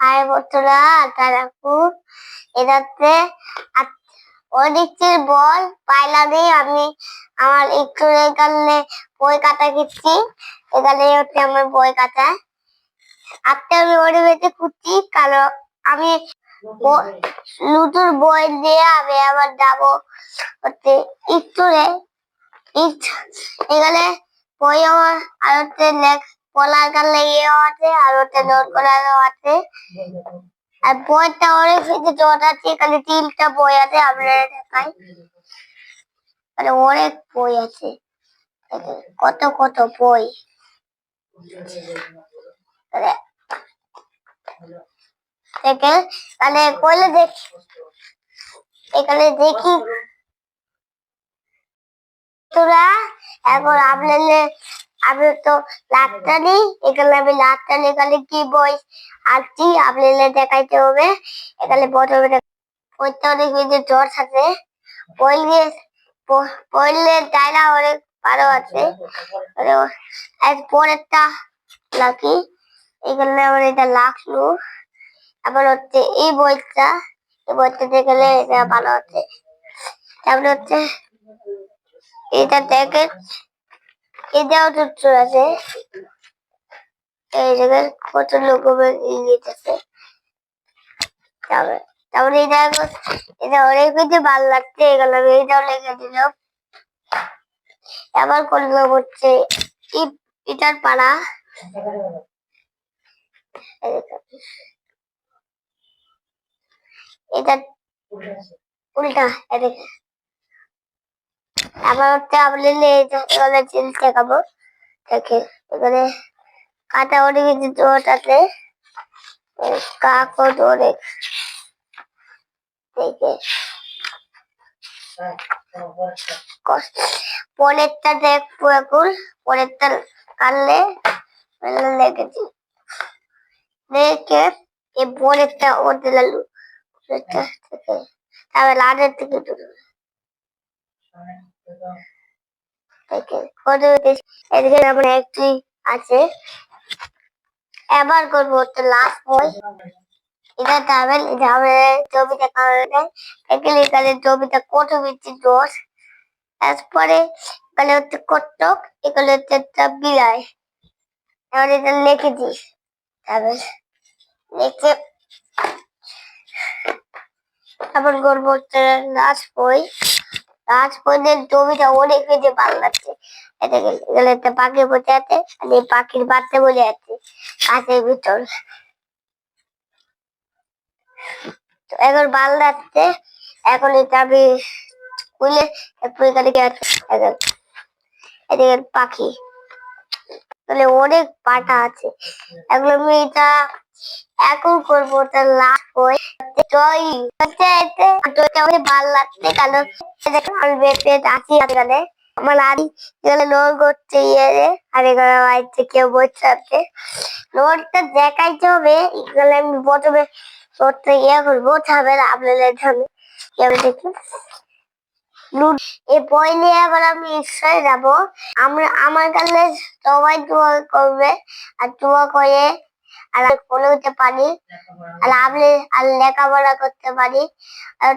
High বন্ধুরা তারাকু এটাতে অনেকের বল পাইলা দিয়ে আমি আমার একটু এখানে বই কাটা কিচ্ছি এখানে হচ্ছে আমার বই কাটা। আজকে আমি ওর বেঁচে খুঁজছি, কারণ আমি লুডুর বই দিয়ে আমি আবার যাব হচ্ছে একটুরে এখানে বই আমার আর হচ্ছে লেখ আছে আর হচ্ছে নোট করারও আছে আর বইটা অনেক কিছু জট আছে এখানে তিনটা বই আছে, আপনারা দেখাই মানে অনেক বই আছে। কত কত বই। মানে মানে কইলে দেখি, এখানে দেখি। তোরা এখন আপনাদের আমি তো লাটটানি, এখানে আমি লাটটানি এখানে কি বই আনছি আপনাদের দেখাইতে হবে। এখানে প্রথমে দেখ- বইটা অনেক বেশি জ্বর থাকে বই নিয়ে প- পড়লে জায়গা অনেক ভালো আছে। পরেরটা লাকি এখানে আমার এটা লাগল। আবার হচ্ছে এই বইটা এই বইটা দেখলে এটা ভালো আছে। তারপরে হচ্ছে এটা দেখেন এটাও চুচ্চু আছে। এই জায়গায় কত রকমের ইংলিশ আছে তারপরে এটা এটা অনেক কিছু ভালো লাগছে এগুলো আমি এটাও লিখে আবার করলাম হচ্ছে? ইটার পাড়া। এটা উল্টা, এদিকে। আবার হচ্ছে আপনি এখানে চিল দেখাবো, দেখে। এখানে কাটা অনেক আছে কাকও অনেক দেখে। পরেরটা দেখব এখন, পরেরটা কাটলে লেগেছি। দেখে, এই পরেরটা পরেরটা থেকে। তারপরে লাডের থেকে দূরে কত আছে। এবার করব লাস্ট এটা ট্রাভেল এটা হবে ছবিটা কারণে এখানে এখানে ছবিটা কত বেশি দোষ তারপরে এখানে হচ্ছে কটক এখানে হচ্ছে একটা বিলাই। এবার এটা লিখে দিস তারপর লিখে তারপর করব হচ্ছে লাস্ট বই। লাস্ট পর্যন্ত জমিটা অনেক বেশি পাল্লাচ্ছে। এটা এখানে একটা পাখি বসে আছে আর এই পাখির বাচ্চা বসে আছে কাছের ভিতর। তো এখন পাল্লাচ্ছে, এখন এটা আমি খুলে এখন, এদিকে পাখি। তাহলে অনেক পাটা আছে। এগুলো আমি এটা এখন করব, ওটা লাস্ট বই জয়। এতে জয়টা অনেক ভালো লাগছে, কারণ আছি এখানে। আমার আদি এখানে লোন করছে ইয়ে আর এখানে বাড়িতে কেউ বসে আছে। নোটটা দেখাইতে হবে, এখানে আমি প্রথমে নোটটা ইয়ে করব, তারপরে আপনাদের সামনে এবার বই নিয়ে এবার আমি ঈশ্বরে যাব। আমরা, আমার কাছে সবাই দোয়া করবে আর দোয়া করে আর উঠতে পারি। আর আমি আর লেখাপড়া করতে পারি। আর